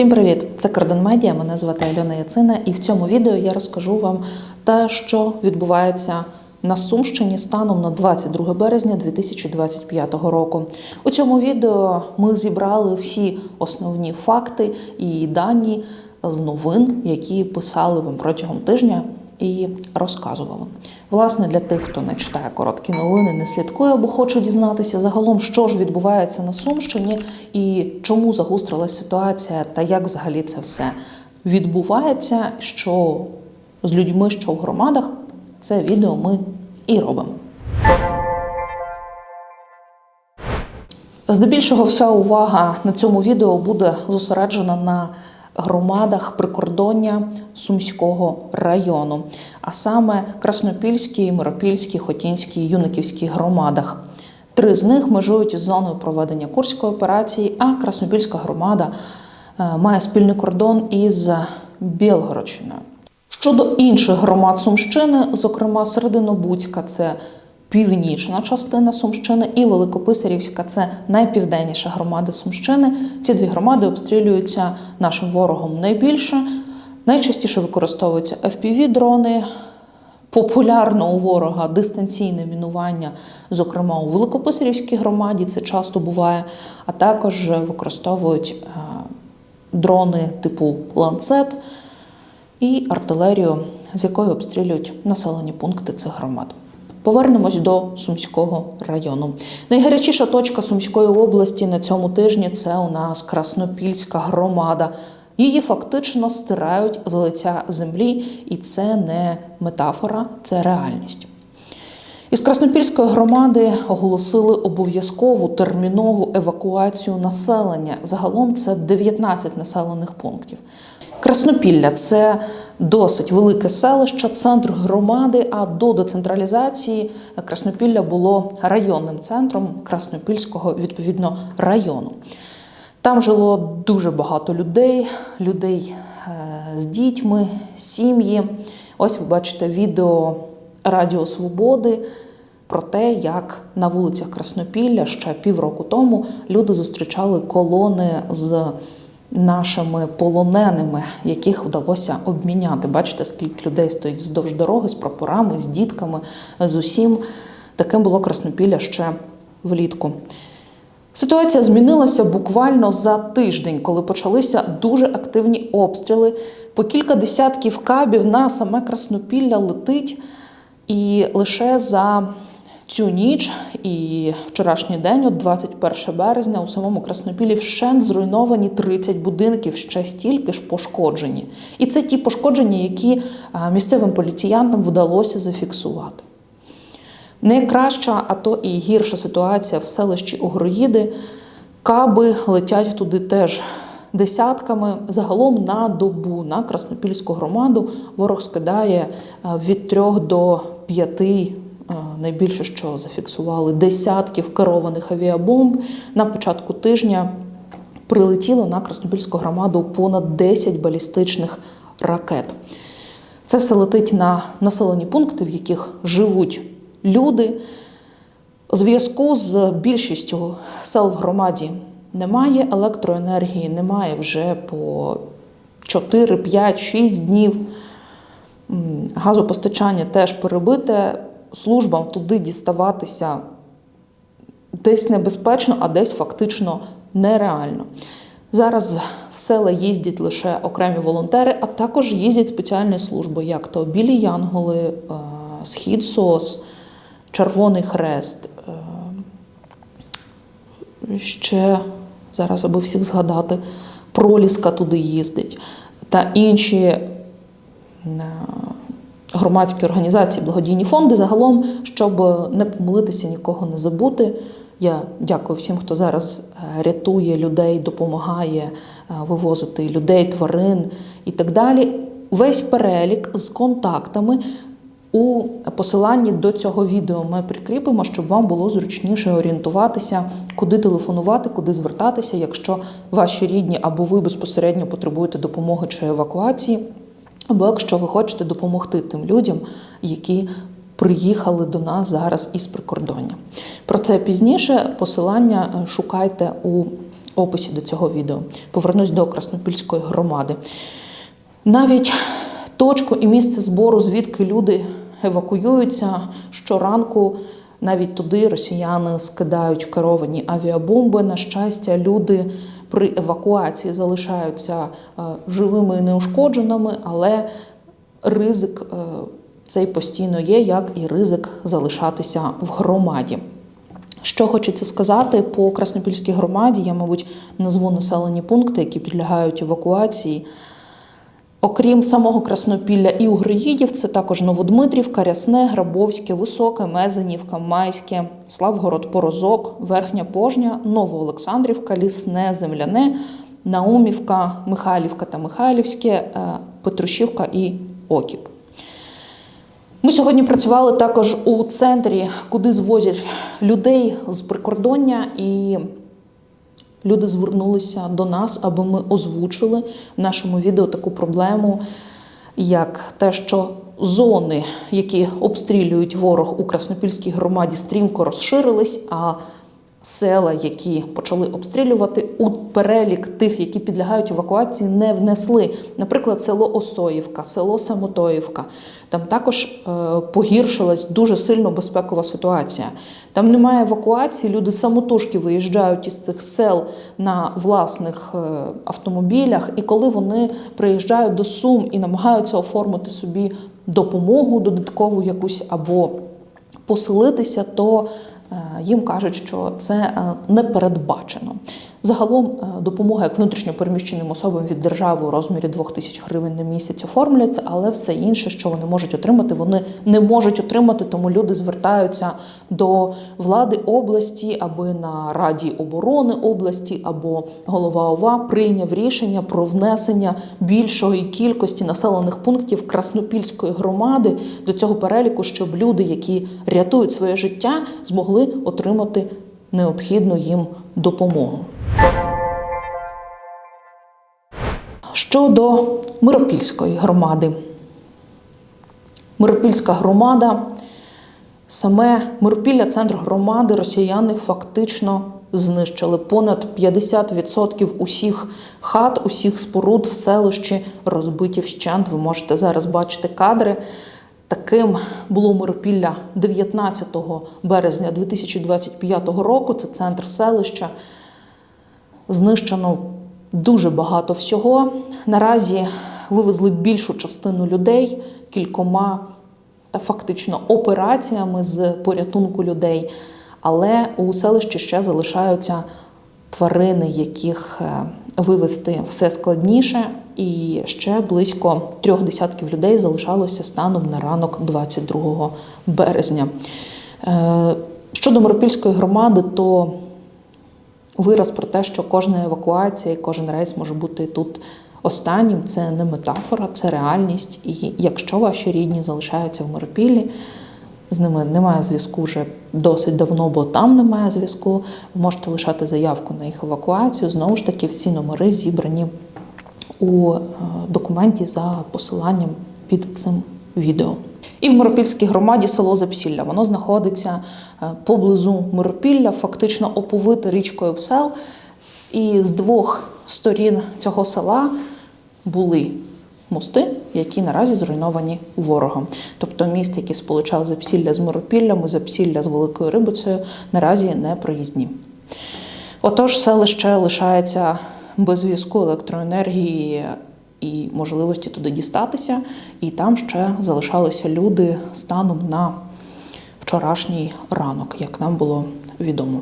Всім привіт! Це Кардан Медіа. Мене звати Альона Яцина, і в цьому відео я розкажу вам те, що відбувається на Сумщині станом на 22 березня 2025 року. У цьому відео ми зібрали всі основні факти і дані з новин, які писали вам протягом тижня. І розказували. Власне, для тих, хто не читає короткі новини, не слідкує або хоче дізнатися загалом, що ж відбувається на Сумщині і чому загострилася ситуація, та як взагалі це все відбувається, що з людьми, що в громадах, це відео ми і робимо. Здебільшого вся увага на цьому відео буде зосереджена на громадах прикордоння Сумського району, а саме Краснопільській, Миропільській, Хотінській, Юниківській громадах. Три з них межують із зоною проведення Курської операції, а Краснопільська громада е, має спільний кордон із Білгородщиною. Щодо інших громад Сумщини, зокрема Серединобудська, це північна частина Сумщини, і Великописарівська це найпівденніша громада Сумщини. Ці дві громади обстрілюються нашим ворогом найбільше. Найчастіше використовуються FPV-дрони. Популярно у ворога дистанційне мінування, зокрема у Великописарівській громаді, це часто буває, а також використовують е, дрони типу ланцет і артилерію, з якою обстрілюють населені пункти цих громад. Повернемось до Сумського району. Найгарячіша точка Сумської області на цьому тижні це у нас Краснопільська громада. Її фактично стирають з лиця землі, і це не метафора, це реальність. Із Краснопільської громади оголосили обов'язкову термінову евакуацію населення. Загалом це 19 населених пунктів. Краснопілля це досить велике селище, центр громади. А до децентралізації Краснопілля було районним центром Краснопільського відповідно району. Там жило дуже багато людей, людей е, з дітьми, сім'ї. Ось ви бачите відео Радіо Свободи про те, як на вулицях Краснопілля ще півроку тому люди зустрічали колони з нашими полоненими, яких вдалося обміняти. Бачите, скільки людей стоїть вздовж дороги з прапорами, з дітками, з усім. Таким було Краснопілля ще влітку. Ситуація змінилася буквально за тиждень, коли почалися дуже активні обстріли. По кілька десятків кабів на саме Краснопілля летить. І лише за цю ніч і вчорашній день, от 21 березня, у самому Краснопіллі вщент зруйновані 30 будинків, ще стільки ж пошкоджені. І це ті пошкодження, які місцевим поліціянтам вдалося зафіксувати. Найкраща, а то і гірша ситуація в селищі Угроїди. Каби летять туди теж десятками. Загалом на добу на Краснопільську громаду ворог скидає від трьох до п'яти, найбільше що зафіксували, десятків керованих авіабомб. На початку тижня прилетіло на Краснопільську громаду понад 10 балістичних ракет. Це все летить на населені пункти, в яких живуть люди. Зв'язку з більшістю сел в громаді немає, електроенергії немає вже по 4, 5, 6 днів. Газопостачання теж перебите, службам туди діставатися десь небезпечно, а десь фактично нереально. Зараз в села їздять лише окремі волонтери, а також їздять спеціальні служби, як то білі янголи, схід СОС. Червоний Хрест. Ще зараз, аби всіх згадати, проліска туди їздить та інші громадські організації, благодійні фонди загалом, щоб не помилитися, нікого не забути. Я дякую всім, хто зараз рятує людей, допомагає вивозити людей, тварин і так далі. Весь перелік з контактами у посиланні до цього відео ми прикріпимо, щоб вам було зручніше орієнтуватися, куди телефонувати, куди звертатися, якщо ваші рідні або ви безпосередньо потребуєте допомоги чи евакуації, або якщо ви хочете допомогти тим людям, які приїхали до нас зараз із прикордоння. Про це пізніше посилання шукайте у описі до цього відео. Повернусь до Краснопільської громади. Навіть точку і місце збору, звідки люди евакуюються щоранку. Навіть туди росіяни скидають керовані авіабомби. На щастя, люди при евакуації залишаються е, живими і неушкодженими, але ризик е, цей постійно є, як і ризик залишатися в громаді. Що хочеться сказати по Краснопільській громаді, я, мабуть, назву населені пункти, які підлягають евакуації. Окрім самого Краснопілля і Угроїдів, це також Новодмитрівка, Рясне, Грабовське, Високе, Мезенівка, Майське, Славгород, Порозок, Верхня Пожня, Новоолександрівка, Лісне, Земляне, Наумівка, Михайлівка та Михайлівське, е, Петрушівка і Окіп. Ми сьогодні працювали також у центрі, куди звозять людей з прикордоння, і люди звернулися до нас, аби ми озвучили в нашому відео таку проблему, як те, що зони, які обстрілюють ворог у Краснопільській громаді, стрімко розширились. а Села, які почали обстрілювати, у перелік тих, які підлягають евакуації, не внесли. Наприклад, село Осоївка, село Самотоївка. Там також е, погіршилась дуже сильно безпекова ситуація. Там немає евакуації, люди самотужки виїжджають із цих сел на власних е, автомобілях, і коли вони приїжджають до Сум і намагаються оформити собі допомогу додаткову якусь або поселитися, то їм кажуть, що це е, не передбачено. Загалом е, допомога як внутрішньо переміщеним особам від держави у розмірі 2 тисяч гривень на місяць оформлюється, але все інше, що вони можуть отримати, вони не можуть отримати, тому люди звертаються до влади області, аби на Раді оборони області або голова ОВА прийняв рішення про внесення більшої кількості населених пунктів Краснопільської громади до цього переліку, щоб люди, які рятують своє життя, змогли отримати необхідну їм допомогу. Щодо Миропільської громади. Миропільська громада, саме Миропілля, центр громади, росіяни фактично знищили. Понад 50% усіх хат, усіх споруд в селищі розбиті вщент. Ви можете зараз бачити кадри. Таким було Миропілля 19 березня 2025 року. Це центр селища. Знищено дуже багато всього. Наразі вивезли більшу частину людей кількома та фактично операціями з порятунку людей. Але у селищі ще залишаються тварини, яких е, вивезти все складніше, і ще близько трьох десятків людей залишалося станом на ранок 22 березня. Е, щодо Миропільської громади, то вираз про те, що кожна евакуація і кожен рейс може бути тут останнім, це не метафора, це реальність. І якщо ваші рідні залишаються в Миропіллі, з ними немає зв'язку вже досить давно, бо там немає зв'язку. Ви можете лишати заявку на їх евакуацію. Знову ж таки, всі номери зібрані у е, документі за посиланням під цим відео. І в Миропільській громаді село Запсілля. Воно знаходиться е, поблизу Миропілля, фактично оповите річкою Псел. І з двох сторін цього села були мости, які наразі зруйновані ворогом. Тобто міст, який сполучав Запсілля з Миропіллям і Запсілля з Великою Рибицею, наразі не проїзні. Отож, селище лишається без зв'язку електроенергії і можливості туди дістатися, і там ще залишалися люди станом на вчорашній ранок, як нам було відомо.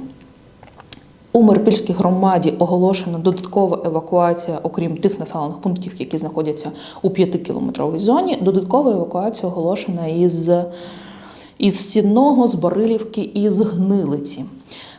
У Мирпільській громаді оголошена додаткова евакуація, окрім тих населених пунктів, які знаходяться у 5-кілометровій зоні. Додаткова евакуація оголошена із із Сідного, з Борилівки і з Гнилиці.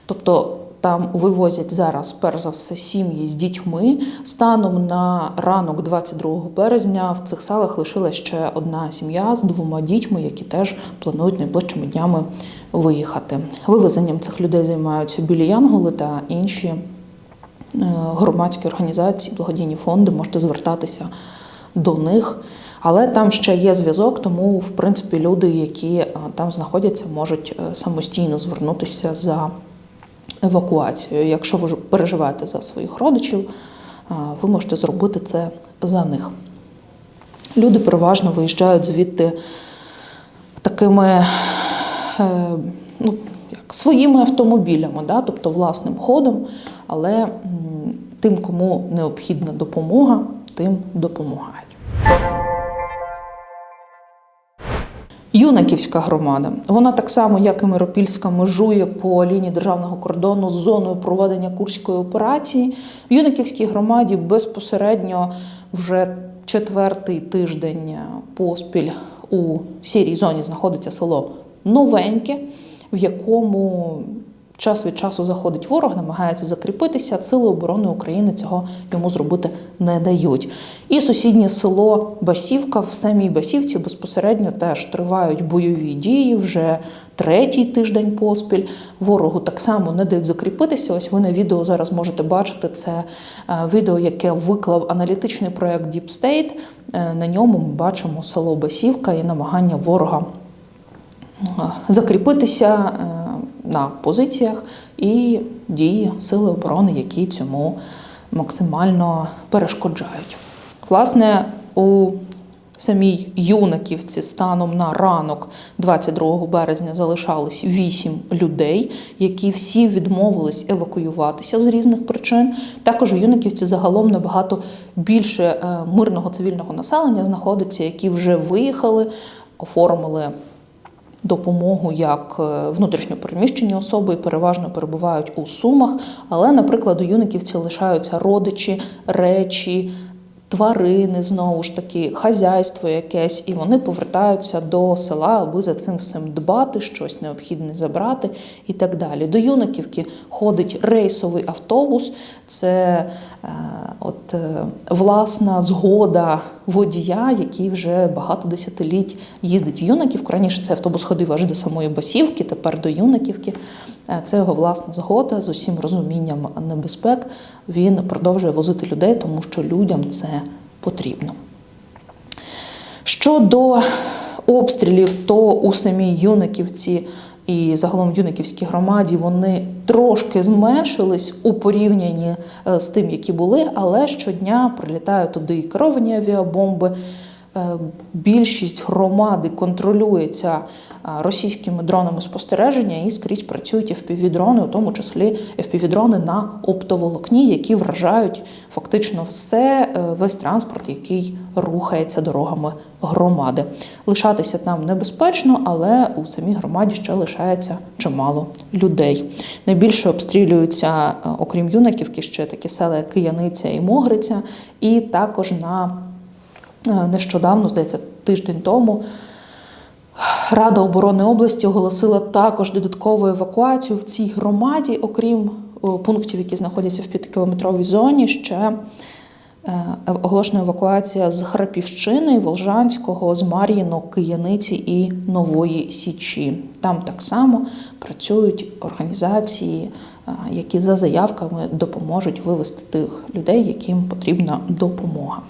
Тобто там вивозять зараз, перш за все, сім'ї з дітьми. Станом на ранок, 22 березня, в цих селах лишилася ще одна сім'я з двома дітьми, які теж планують найближчими днями виїхати. Вивезенням цих людей займаються білі Янголи та інші е, громадські організації, благодійні фонди. Можете звертатися до них. Але там ще є зв'язок, тому в принципі люди, які е, там знаходяться, можуть е, самостійно звернутися за евакуацію. Якщо ви переживаєте за своїх родичів, ви можете зробити це за них. Люди переважно виїжджають звідти такими е, ну, як, своїми автомобілями, да? тобто власним ходом, але тим, кому необхідна допомога, тим допомагають. Юнаківська громада. Вона так само, як і Миропільська, межує по лінії державного кордону з зоною проведення курської операції. В Юнаківській громаді безпосередньо вже четвертий тиждень поспіль у сірій зоні знаходиться село Новеньке, в якому час від часу заходить ворог, намагається закріпитися. Сили оборони України цього йому зробити не дають. І сусіднє село Басівка в самій Басівці безпосередньо теж тривають бойові дії вже третій тиждень поспіль. Ворогу так само не дають закріпитися. Ось ви на відео зараз можете бачити це е, відео, яке виклав аналітичний проект Deep State. Е, На ньому ми бачимо село Басівка і намагання ворога е, закріпитися на позиціях і дії Сили оборони, які цьому максимально перешкоджають. Власне, у самій Юнаківці станом на ранок 22 березня залишалось 8 людей, які всі відмовились евакуюватися з різних причин. Також в Юнаківці загалом набагато більше е, мирного цивільного населення знаходиться, які вже виїхали, оформили допомогу як е, внутрішньо переміщені особи і переважно перебувають у сумах. Але, наприклад, у юниківці лишаються родичі, речі, тварини знову ж таки, хазяйство якесь, і вони повертаються до села, аби за цим всім дбати, щось необхідне забрати і так далі. До юниківки ходить рейсовий автобус. Це е, от е, власна згода водія, який вже багато десятиліть їздить в Юнаківку. Раніше цей автобус ходив аж до самої Басівки, тепер до Юнаківки. Е, Це його власна згода з усім розумінням небезпек. Він продовжує возити людей, тому що людям це потрібно. Щодо обстрілів, то у самій Юниківці і загалом в Юниківській громаді вони трошки зменшились у порівнянні е, з тим, які були, але щодня прилітають туди і керовані авіабомби. Е, Більшість громади контролюється е, російськими дронами спостереження і скрізь працюють FPV-дрони, у тому числі FPV-дрони на оптоволокні, які вражають фактично все, е, весь транспорт, який рухається дорогами громади. Лишатися там небезпечно, але у самій громаді ще лишається чимало людей. Найбільше обстрілюються, окрім Юнаківки, ще такі села, як Кияниця і Могриця, і також на нещодавно, здається, тиждень тому. Рада оборони області оголосила також додаткову евакуацію в цій громаді, окрім е, пунктів, які знаходяться в п'ятикілометровій зоні. Ще е, оголошена евакуація з Храпівщини, Волжанського, з Мар'їнок, Кияниці і Нової Січі. Там так само працюють організації, е, які за заявками допоможуть вивести тих людей, яким потрібна допомога.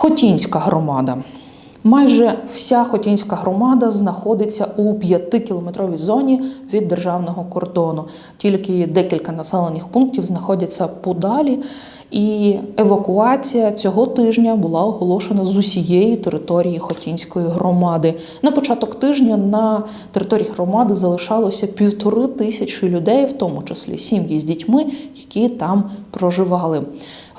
Хотінська громада. Майже вся Хотінська громада знаходиться у 5-кілометровій зоні від державного кордону. Тільки декілька населених пунктів знаходяться подалі. І евакуація цього тижня була оголошена з усієї території Хотінської громади. На початок тижня на території громади залишалося півтори тисячі людей, в тому числі сім'ї з дітьми, які там проживали.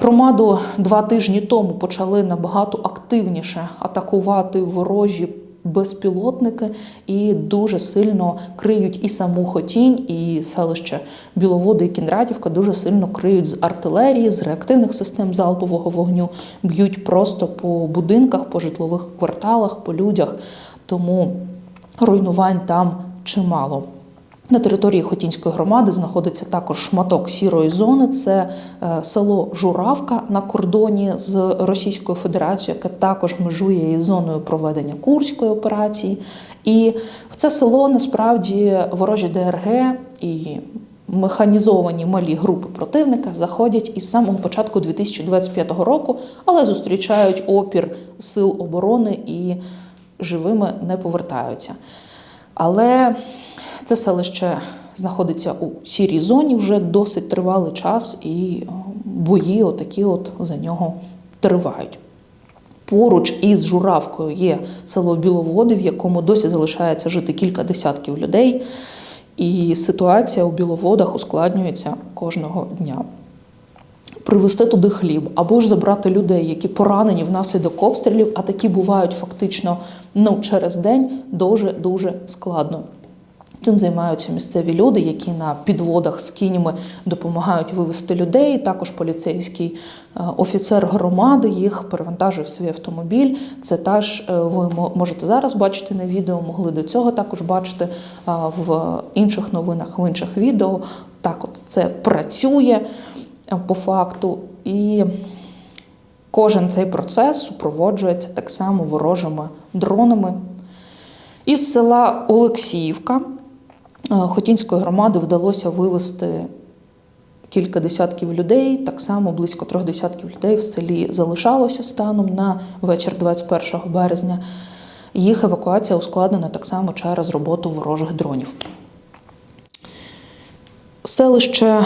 Громаду два тижні тому почали набагато активніше атакувати ворожі безпілотники і дуже сильно криють і саму Хотінь, і селище Біловоди і Кінратівка дуже сильно криють з артилерії, з реактивних систем залпового вогню, б'ють просто по будинках, по житлових кварталах, по людях. Тому руйнувань там чимало. На території Хотінської громади знаходиться також шматок сірої зони. Це е, село Журавка на кордоні з Російською Федерацією, яке також межує із зоною проведення Курської операції. І в це село насправді ворожі ДРГ і механізовані малі групи противника заходять із самого початку 2025 року, але зустрічають опір сил оборони і живими не повертаються. Але Це селище знаходиться у сірій зоні вже досить тривалий час, і бої отакі от за нього тривають. Поруч із Журавкою є село Біловоди, в якому досі залишається жити кілька десятків людей. І ситуація у Біловодах ускладнюється кожного дня. Привезти туди хліб або ж забрати людей, які поранені внаслідок обстрілів, а такі бувають фактично ну, через день дуже дуже складно. Цим займаються місцеві люди, які на підводах з кінями допомагають вивезти людей. Також поліцейський е, офіцер громади їх перевантажив свій автомобіль. Це теж е, ви можете зараз бачити на відео, могли до цього також бачити е, в інших новинах, в інших відео. Так, от це працює по факту. І кожен цей процес супроводжується так само ворожими дронами. Із села Олексіївка Хотінської громади вдалося вивезти кілька десятків людей. Так само близько трьох десятків людей в селі залишалося станом на вечір 21 березня. Їх евакуація ускладнена так само через роботу ворожих дронів. Селище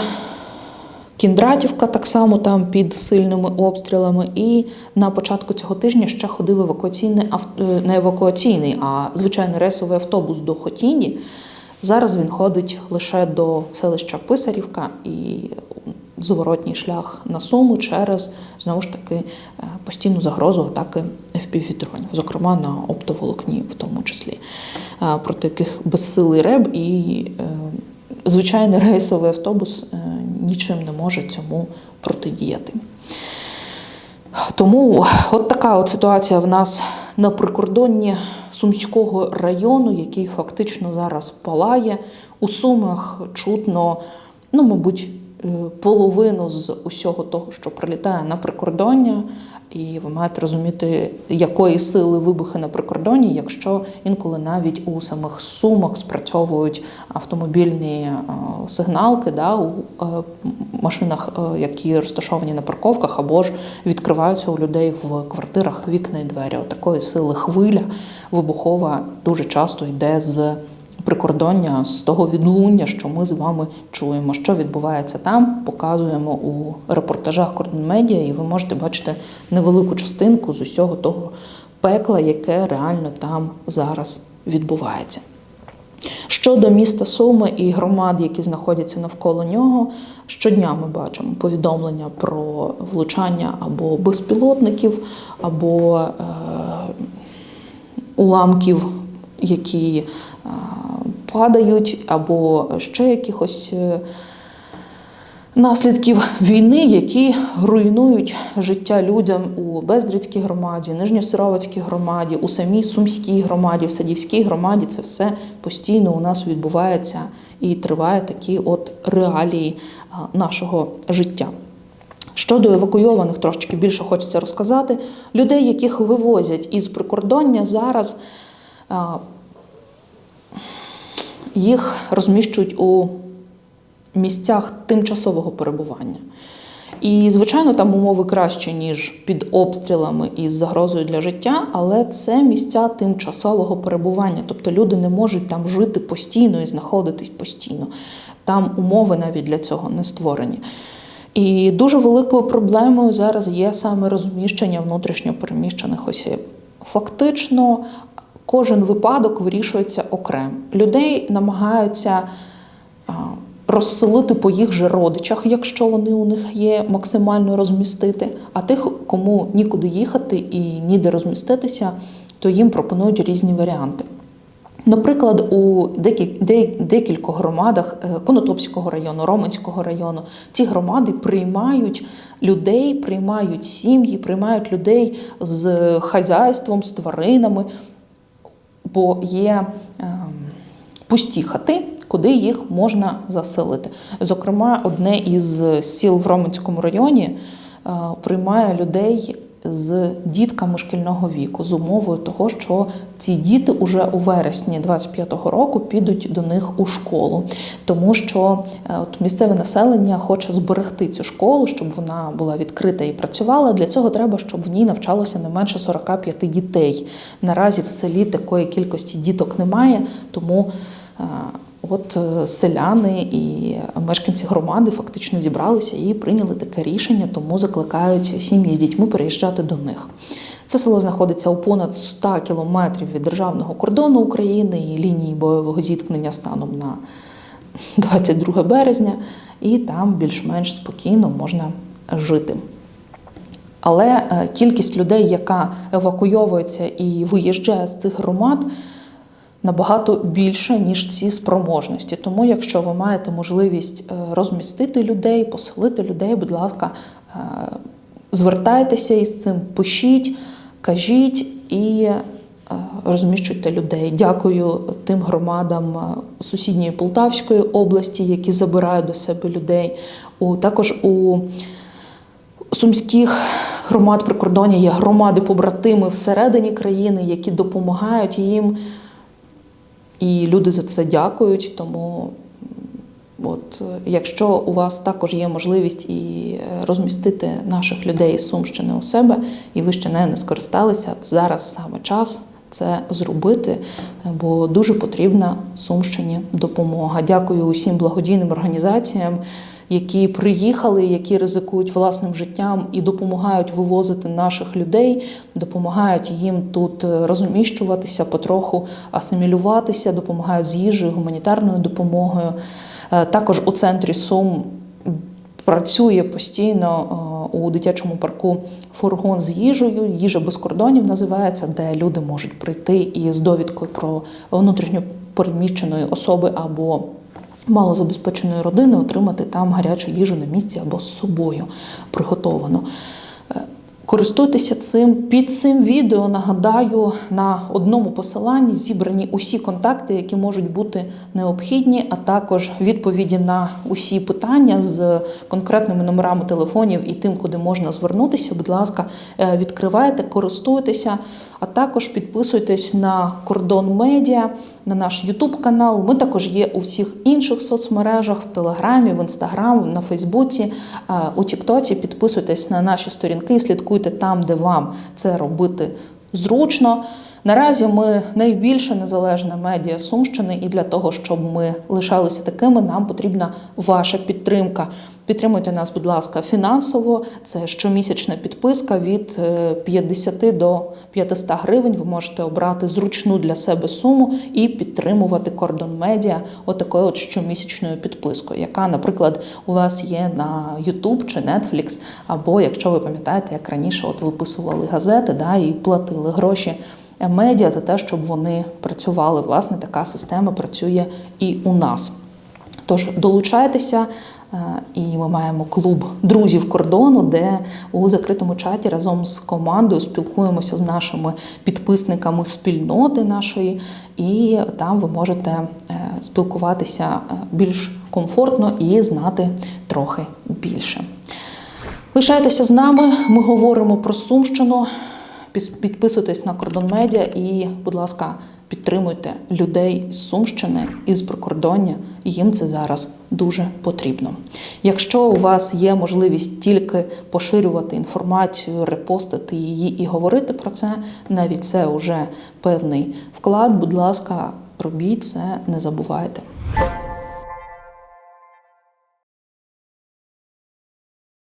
Кіндратівка так само там під сильними обстрілами. І на початку цього тижня ще ходив евакуаційний авто, не евакуаційний, а звичайний рейсовий автобус до Хотіні. Зараз він ходить лише до селища Писарівка і зворотній шлях на Суму через знову ж таки е, постійну загрозу атаки FPV-дронів, зокрема на оптоволокні, в тому числі, е, проти яких безсилий реб і е, звичайний рейсовий автобус нічим не може цьому протидіяти. Тому от така от ситуація в нас на прикордонні Сумського району, який фактично зараз палає. У Сумах чутно, ну, мабуть, е, половину з усього того, що прилітає на прикордоння. І ви маєте розуміти, якої сили вибухи на прикордонні, якщо інколи навіть у самих сумах спрацьовують автомобільні е, сигналки да, у е, машинах, е, які розташовані на парковках, або ж відкриваються у людей в квартирах вікна і двері. Такої сили хвиля вибухова дуже часто йде з прикордоння, з того відлуння, що ми з вами чуємо. Що відбувається там, показуємо у репортажах Кордон Медіа, і ви можете бачити невелику частинку з усього того пекла, яке реально там зараз відбувається. Щодо міста Суми і громад, які знаходяться навколо нього, щодня ми бачимо повідомлення про влучання або безпілотників, або е, уламків, які падають, або ще якихось. е, Наслідків війни, які руйнують життя людям у Бездрицькій громаді, Нижньосировацькій громаді, у самій Сумській громаді, в Садівській громаді, це все постійно у нас відбувається і триває такі от реалії нашого життя. Щодо евакуйованих, трошечки більше хочеться розказати. Людей, яких вивозять із прикордоння зараз, а, їх розміщують у місцях тимчасового перебування. І, звичайно, там умови кращі, ніж під обстрілами і загрозою для життя, але це місця тимчасового перебування. Тобто люди не можуть там жити постійно і знаходитись постійно. Там умови навіть для цього не створені. І дуже великою проблемою зараз є саме розміщення внутрішньо переміщених осіб. Фактично, кожен випадок вирішується окремо. Людей намагаються розселити по їх же родичах, якщо вони у них є, максимально розмістити. А тих, кому нікуди їхати і ніде розміститися, то їм пропонують різні варіанти. Наприклад, у декількох громадах е, Конотопського району, Роменського району ці громади приймають людей, приймають сім'ї, приймають людей з хазяйством, з тваринами, бо є ем, пусті хати, куди їх можна заселити. Зокрема, одне із сіл в Роменському районі е, приймає людей з дітками шкільного віку з умовою того, що ці діти уже у вересні 25-го року підуть до них у школу, тому що е, от місцеве населення хоче зберегти цю школу, щоб вона була відкрита і працювала. Для цього треба, щоб в ній навчалося не менше 45 дітей. Наразі в селі такої кількості діток немає, тому е, от е, селяни і мешканці громади фактично зібралися і прийняли таке рішення, тому закликають сім'ї з дітьми переїжджати до них. Це село знаходиться у понад 100 кілометрів від державного кордону України і лінії бойового зіткнення станом на 22 березня, і там більш-менш спокійно можна жити. Але е, кількість людей, яка евакуйовується і виїжджає з цих громад, набагато більша, ніж ці спроможності. Тому, якщо ви маєте можливість е, розмістити людей, поселити людей, будь ласка, е, звертайтеся із цим, пишіть, кажіть і е, розміщуйте людей. Дякую тим громадам сусідньої Полтавської області, які забирають до себе людей. У, також у сумських громад прикордоння є громади-побратими всередині країни, які допомагають їм. І люди за це дякують. Тому, от, якщо у вас також є можливість і е, розмістити наших людей з Сумщини у себе, і ви ще нею не скористалися, зараз саме час це зробити, бо дуже потрібна Сумщині допомога. Дякую усім благодійним організаціям. Які приїхали, які ризикують власним життям і допомагають вивозити наших людей, допомагають їм тут е, розміщуватися, потроху асимілюватися, допомагають з їжею, гуманітарною допомогою. Е, Також у центрі Сум працює постійно е, у дитячому парку фургон з їжею. Їжа без кордонів називається, де люди можуть прийти і з довідкою про внутрішньо переміщеної особи або малозабезпеченої родини отримати там гарячу їжу на місці або з собою приготовану. Е, Користуйтеся цим під цим відео. Нагадаю, на одному посиланні зібрані усі контакти, які можуть бути необхідні, а також відповіді на усі питання з конкретними номерами телефонів і тим, куди можна звернутися. Будь ласка, е, відкривайте, користуйтеся, а також підписуйтесь на кордон медіа, на наш Ютуб канал. Ми також є у всіх інших соцмережах: в Телеграмі, в Інстаграм, на Фейсбуці, е, у Тіктоці. Підписуйтесь на наші сторінки слідкуйте там, де вам це робити зручно. Наразі ми найбільше незалежна медіа Сумщини, і для того, щоб ми лишалися такими, нам потрібна ваша підтримка. Підтримуйте нас, будь ласка, фінансово. Це щомісячна підписка від е, 50 до 500 гривень. Ви можете обрати зручну для себе суму і підтримувати кордон медіа отакою от щомісячною підпискою, яка, наприклад, у вас є на YouTube чи Netflix, або якщо ви пам'ятаєте, як раніше от виписували газети да, і платили гроші медіа за те, щоб вони працювали. Власне, така система працює і у нас. Тож долучайтеся, е, і ми маємо клуб друзів кордону, де у закритому чаті разом з командою спілкуємося з нашими підписниками спільноти нашої, і там ви можете е, спілкуватися е, більш комфортно і знати трохи більше. Лишайтеся з нами. Ми говоримо про Сумщину. Підписуйтесь на кордон медіа і, будь ласка, підтримуйте людей з Сумщини і з прикордоння. Їм це зараз дуже потрібно. Якщо у вас є можливість тільки поширювати інформацію, репостити її і говорити про це, навіть це вже певний вклад. Будь ласка, робіть це, не забувайте.